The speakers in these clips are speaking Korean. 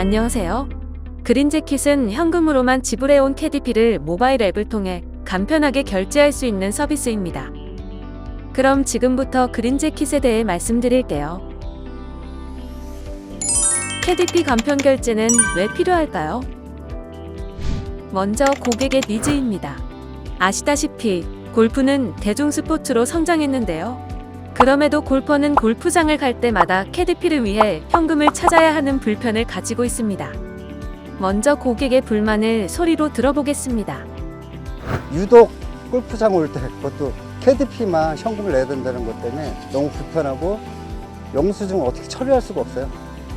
안녕하세요. 그린재킷은 현금으로만 지불해온 캐디피를 모바일 앱을 통해 간편하게 결제할 수 있는 서비스입니다. 그럼 지금부터 그린재킷에 대해 말씀드릴게요. 캐디피 간편 결제는 왜 필요할까요? 먼저 고객의 니즈입니다. 아시다시피 골프는 대중 스포츠로 성장했는데요. 그럼에도 골퍼는 골프장을 갈 때마다 캐디피를 위해 현금을 찾아야 하는 불편을 가지고 있습니다. 먼저 고객의 불만을 소리로 들어보겠습니다. 유독 골프장 올 때 그것도 캐디피만 현금을 내야 된다는 것 때문에 너무 불편하고 영수증을 어떻게 처리할 수가 없어요.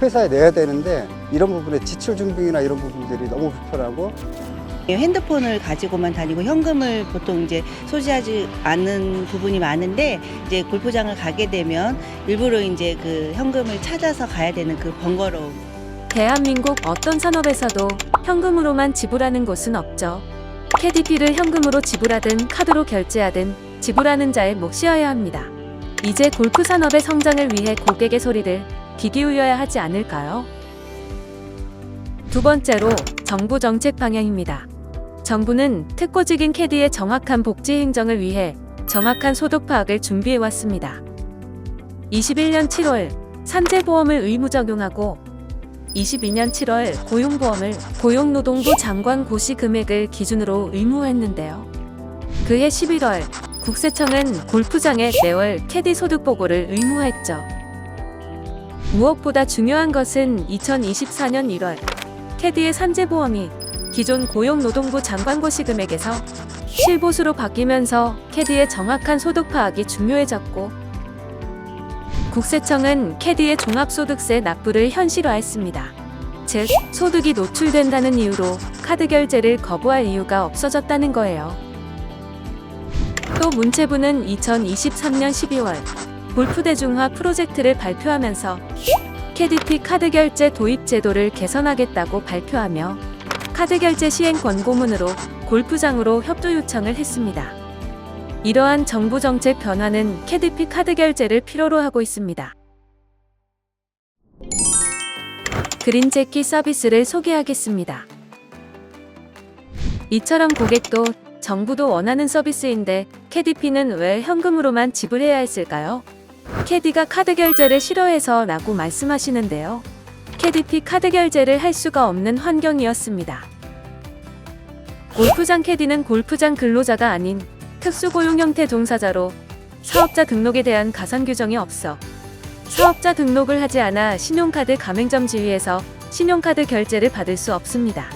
회사에 내야 되는데 이런 부분에 지출 준비나 이런 부분들이 너무 불편하고 핸드폰을 가지고만 다니고 현금을 보통 이제 소지하지 않는 부분이 많은데 이제 골프장을 가게 되면 일부러 이제 그 현금을 찾아서 가야 되는 그 번거로움. 대한민국 어떤 산업에서도 현금으로만 지불하는 곳은 없죠. 캐디피를 현금으로 지불하든 카드로 결제하든 지불하는 자의 몫이어야 합니다. 이제 골프 산업의 성장을 위해 고객의 소리를 귀 기울여야 하지 않을까요? 두 번째로 정부 정책 방향입니다. 정부는 특고직인 캐디의 정확한 복지 행정을 위해 정확한 소득 파악을 준비해 왔습니다. 21년 7월 산재보험을 의무 적용하고 22년 7월 고용보험을 고용노동부 장관 고시 금액을 기준으로 의무화했는데요. 그해 11월 국세청은 골프장에 매월 캐디 소득 보고를 의무화했죠. 무엇보다 중요한 것은 2024년 1월 캐디의 산재보험이 기존 고용노동부 장관고시 금액에서 실보수로 바뀌면서 캐디의 정확한 소득 파악이 중요해졌고 국세청은 캐디의 종합소득세 납부를 현실화했습니다. 즉, 소득이 노출된다는 이유로 카드 결제를 거부할 이유가 없어졌다는 거예요. 또 문체부는 2023년 12월 골프 대중화 프로젝트를 발표하면서 캐디피 카드 결제 도입 제도를 개선하겠다고 발표하며 카드 결제 시행 권고문으로 골프장으로 협조 요청을 했습니다. 이러한 정부 정책 변화는 캐디피 카드 결제를 필요로 하고 있습니다. 그린재킷 서비스를 소개하겠습니다. 이처럼 고객도 정부도 원하는 서비스인데 캐디피는 왜 현금으로만 지불해야 했을까요? 캐디가 카드 결제를 싫어해서 라고 말씀하시는데요. 캐디피 카드 결제를 할 수가 없는 환경이었습니다. 골프장 캐디는 골프장 근로자가 아닌 특수고용 형태 종사자로 사업자 등록에 대한 가산 규정이 없어 사업자 등록을 하지 않아 신용카드 가맹점 지위에서 신용카드 결제를 받을 수 없습니다.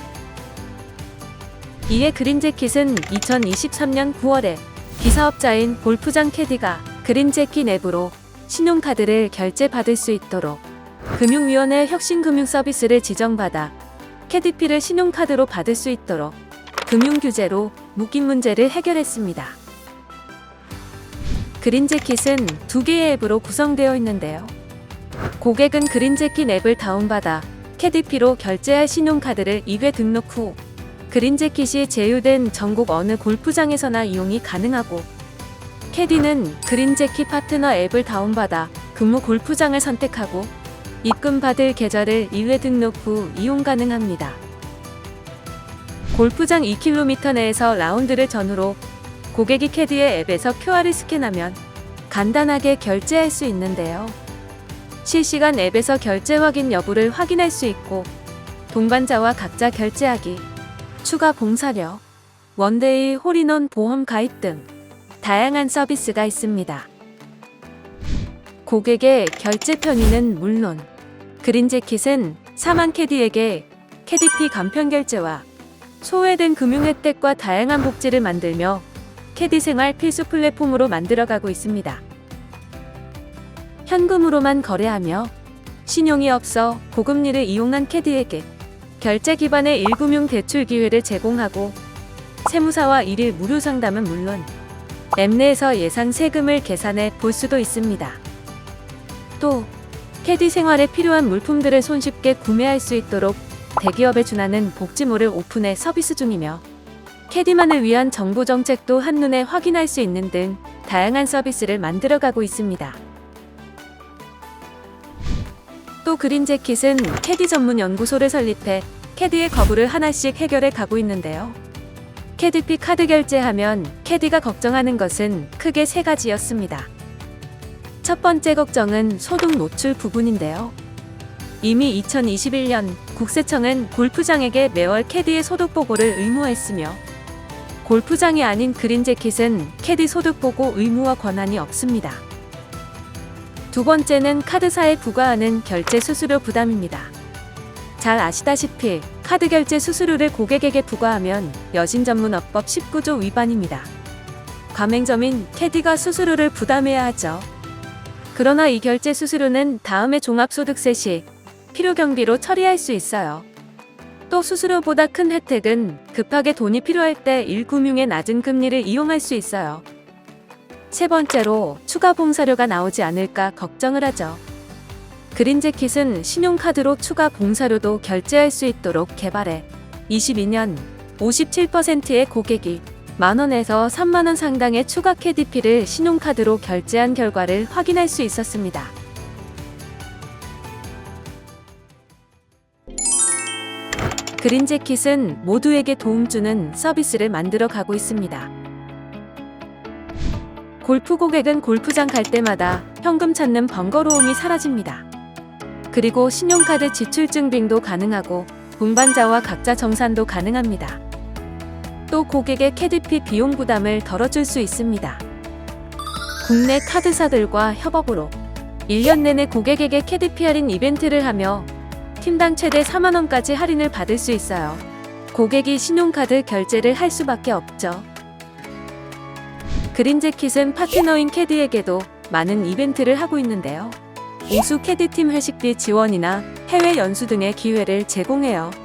이에 그린재킷은 2023년 9월에 비사업자인 골프장 캐디가 그린재킷 앱으로 신용카드를 결제받을 수 있도록 금융위원회 혁신금융 서비스를 지정받아 캐디피를 신용카드로 받을 수 있도록 금융규제로 묶인 문제를 해결했습니다. 그린재킷은 두 개의 앱으로 구성되어 있는데요. 고객은 그린재킷 앱을 다운받아 캐디피로 결제할 신용카드를 2회 등록 후 그린재킷이 제휴된 전국 어느 골프장에서나 이용이 가능하고 캐디는 그린재킷 파트너 앱을 다운받아 근무 골프장을 선택하고 입금받을 계좌를 2회 등록 후 이용 가능합니다. 골프장 2km 내에서 라운드를 전후로 고객이 캐디의 앱에서 QR을 스캔하면 간단하게 결제할 수 있는데요. 실시간 앱에서 결제 확인 여부를 확인할 수 있고 동반자와 각자 결제하기, 추가 봉사료, 원데이 홀인원 보험 가입 등 다양한 서비스가 있습니다. 고객의 결제 편의는 물론 그린 재킷은 사만 캐디에게 캐디피 간편 결제와 소외된 금융 혜택과 다양한 복지를 만들며 캐디 생활 필수 플랫폼으로 만들어가고 있습니다. 현금으로만 거래하며 신용이 없어 고금리를 이용한 캐디에게 결제 기반의 일금융 대출 기회를 제공하고 세무사와 일일 무료 상담은 물론 앱 내에서 예상 세금을 계산해 볼 수도 있습니다. 또 캐디 생활에 필요한 물품들을 손쉽게 구매할 수 있도록 대기업에 준하는 복지몰을 오픈해 서비스 중이며 캐디만을 위한 정부 정책도 한눈에 확인할 수 있는 등 다양한 서비스를 만들어가고 있습니다. 또 그린 재킷은 캐디 전문 연구소를 설립해 캐디의 거부를 하나씩 해결해 가고 있는데요. 캐디피 카드 결제하면 캐디가 걱정하는 것은 크게 세 가지였습니다. 첫 번째 걱정은 소득 노출 부분인데요. 이미 2021년 국세청은 골프장에게 매월 캐디의 소득 보고를 의무화했으며 골프장이 아닌 그린 재킷은 캐디 소득 보고 의무화 권한이 없습니다. 두 번째는 카드사에 부과하는 결제 수수료 부담입니다. 잘 아시다시피 카드 결제 수수료를 고객에게 부과하면 여신전문업법 19조 위반입니다. 가맹점인 캐디가 수수료를 부담해야 하죠. 그러나 이 결제 수수료는 다음에 종합소득세 시 필요 경비로 처리할 수 있어요. 또 수수료보다 큰 혜택은 급하게 돈이 필요할 때 1금융의 낮은 금리를 이용할 수 있어요. 세 번째로 추가 봉사료가 나오지 않을까 걱정을 하죠. 그린재킷은 신용카드로 추가 봉사료도 결제할 수 있도록 개발해 22년 57%의 고객이 만원에서 3만원 상당의 추가 KDP를 신용카드로 결제한 결과를 확인할 수 있었습니다. 그린재킷은 모두에게 도움 주는 서비스를 만들어 가고 있습니다. 골프 고객은 골프장 갈 때마다 현금 찾는 번거로움이 사라집니다. 그리고 신용카드 지출 증빙도 가능하고 동반자와 각자 정산도 가능합니다. 또 고객의 캐디피 비용 부담을 덜어줄 수 있습니다. 국내 카드사들과 협업으로 1년 내내 고객에게 캐디피 할인 이벤트를 하며 팀당 최대 4만원까지 할인을 받을 수 있어요. 고객이 신용카드 결제를 할 수밖에 없죠. 그린재킷은 파트너인 캐디에게도 많은 이벤트를 하고 있는데요. 우수 캐디팀 회식비 지원이나 해외 연수 등의 기회를 제공해요.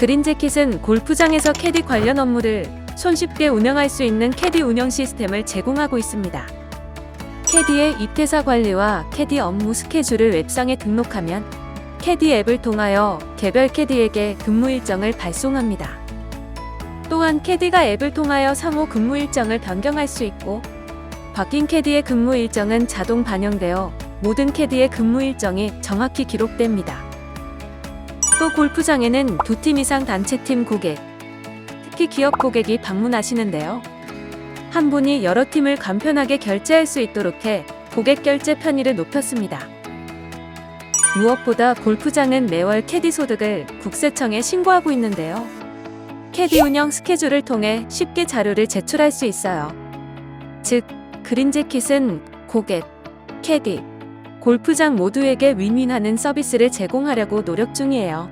그린 재킷은 골프장에서 캐디 관련 업무를 손쉽게 운영할 수 있는 캐디 운영 시스템을 제공하고 있습니다. 캐디의 입퇴사 관리와 캐디 업무 스케줄을 웹상에 등록하면 캐디 앱을 통하여 개별 캐디에게 근무 일정을 발송합니다. 또한 캐디가 앱을 통하여 상호 근무 일정을 변경할 수 있고 바뀐 캐디의 근무 일정은 자동 반영되어 모든 캐디의 근무 일정이 정확히 기록됩니다. 또 골프장에는 두 팀 이상 단체팀 고객, 특히 기업 고객이 방문하시는데요. 한 분이 여러 팀을 간편하게 결제할 수 있도록 해 고객 결제 편의를 높였습니다. 무엇보다 골프장은 매월 캐디 소득을 국세청에 신고하고 있는데요. 캐디 운영 스케줄을 통해 쉽게 자료를 제출할 수 있어요. 즉, 그린재킷은 고객, 캐디, 골프장 모두에게 윈윈하는 서비스를 제공하려고 노력 중이에요.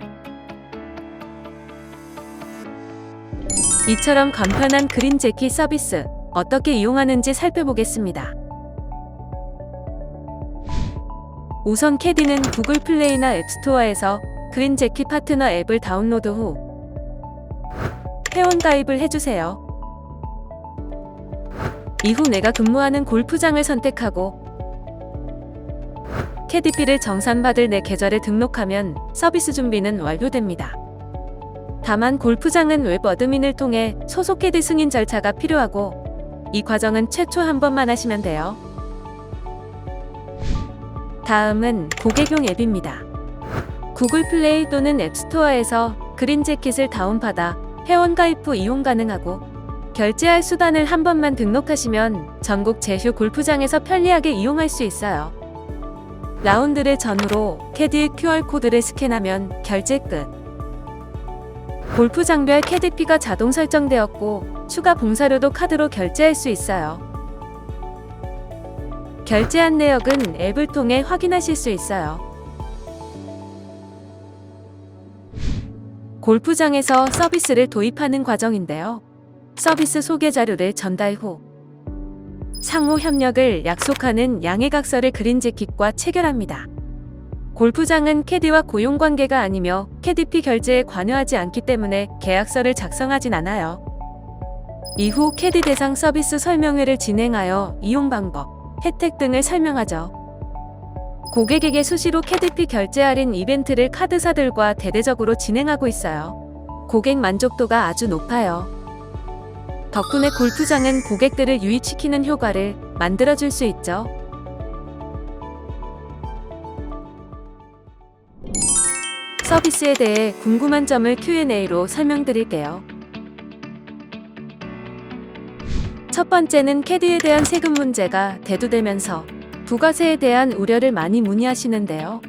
이처럼 간편한 그린 재킷 서비스 어떻게 이용하는지 살펴보겠습니다. 우선 캐디는 구글 플레이나 앱스토어에서 그린 재킷 파트너 앱을 다운로드 후 회원 가입을 해주세요. 이후 내가 근무하는 골프장을 선택하고 캐디피를 정산받을 내 계절에 등록하면 서비스 준비는 완료됩니다. 다만 골프장은 웹 어드민을 통해 소속 캐디 승인 절차가 필요하고 이 과정은 최초 한 번만 하시면 돼요. 다음은 고객용 앱입니다. 구글 플레이 또는 앱스토어에서 그린 재킷을 다운받아 회원 가입 후 이용 가능하고 결제할 수단을 한 번만 등록하시면 전국 제휴 골프장에서 편리하게 이용할 수 있어요. 라운드를 전후로 캐디 QR코드를 스캔하면 결제 끝. 골프장별 캐디피가 자동 설정되었고 추가 봉사료도 카드로 결제할 수 있어요. 결제한 내역은 앱을 통해 확인하실 수 있어요. 골프장에서 서비스를 도입하는 과정인데요. 서비스 소개 자료를 전달 후 상호 협력을 약속하는 양해각서를 그린재킷과 체결합니다. 골프장은 캐디와 고용 관계가 아니며 캐디피 결제에 관여하지 않기 때문에 계약서를 작성하진 않아요. 이후 캐디 대상 서비스 설명회를 진행하여 이용 방법, 혜택 등을 설명하죠. 고객에게 수시로 캐디피 결제 할인 이벤트를 카드사들과 대대적으로 진행하고 있어요. 고객 만족도가 아주 높아요. 덕분에 골프장은 고객들을 유입시키는 효과를 만들어줄 수 있죠. 서비스에 대해 궁금한 점을 Q&A로 설명드릴게요. 첫 번째는 캐디에 대한 세금 문제가 대두되면서 부가세에 대한 우려를 많이 문의하시는데요.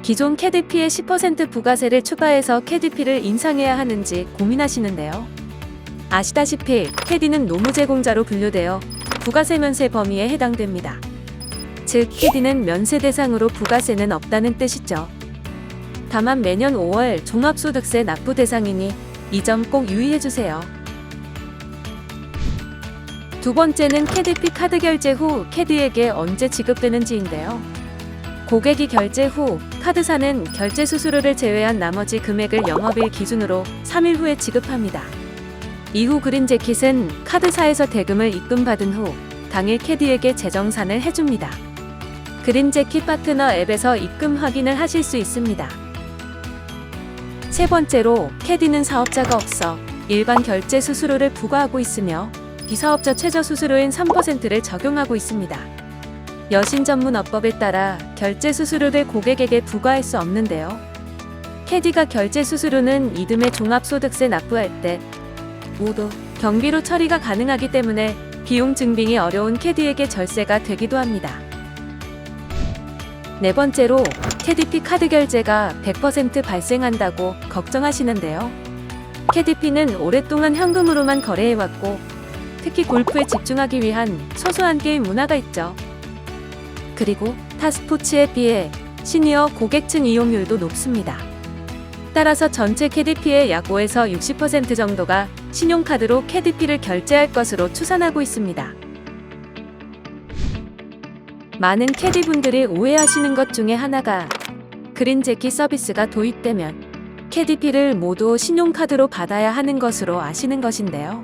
기존 캐디피에 10% 부가세를 추가해서 캐디피를 인상해야 하는지 고민하시는데요. 아시다시피 캐디는 노무 제공자로 분류되어 부가세 면세 범위에 해당됩니다. 즉, 캐디는 면세 대상으로 부가세는 없다는 뜻이죠. 다만 매년 5월 종합소득세 납부 대상이니 이 점 꼭 유의해주세요. 두 번째는 캐디피 카드 결제 후 캐디에게 언제 지급되는지인데요. 고객이 결제 후 카드사는 결제 수수료를 제외한 나머지 금액을 영업일 기준으로 3일 후에 지급합니다. 이후 그린 재킷은 카드사에서 대금을 입금받은 후 당일 캐디에게 재정산을 해줍니다. 그린 재킷 파트너 앱에서 입금 확인을 하실 수 있습니다. 세 번째로 캐디는 사업자가 없어 일반 결제 수수료를 부과하고 있으며 비사업자 최저 수수료인 3%를 적용하고 있습니다. 여신 전문 어법에 따라 결제 수수료를 고객에게 부과할 수 없는데요. 캐디가 결제 수수료는 이듬해 종합소득세 납부할 때 모두 경비로 처리가 가능하기 때문에 비용 증빙이 어려운 캐디에게 절세가 되기도 합니다. 네 번째로 캐디피 카드 결제가 100% 발생한다고 걱정하시는데요. 캐디피는 오랫동안 현금으로만 거래해왔고 특히 골프에 집중하기 위한 소소한 게임 문화가 있죠. 그리고 타 스포츠에 비해 시니어 고객층 이용률도 높습니다. 따라서 전체 캐디피의 약 5에서 60% 정도가 신용카드로 캐디피를 결제할 것으로 추산하고 있습니다. 많은 캐디분들이 오해하시는 것 중에 하나가 그린 재킷 서비스가 도입되면 캐디피를 모두 신용카드로 받아야 하는 것으로 아시는 것인데요.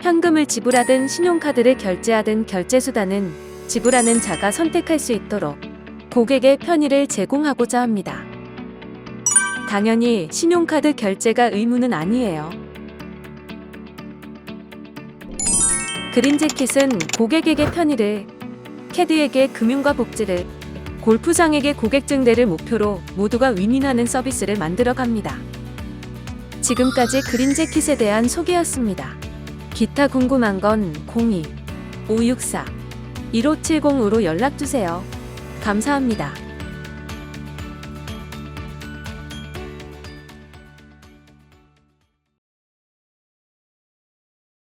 현금을 지불하든 신용카드를 결제하든 결제수단은 지불하는 자가 선택할 수 있도록 고객의 편의를 제공하고자 합니다. 당연히 신용카드 결제가 의무는 아니에요. 그린재킷은 고객에게 편의를, 캐디에게 금융과 복지를, 골프장에게 고객 증대를 목표로 모두가 윈윈하는 서비스를 만들어 갑니다. 지금까지 그린재킷에 대한 소개였습니다. 기타 궁금한 건 02 564 1570으로 연락 주세요. 감사합니다.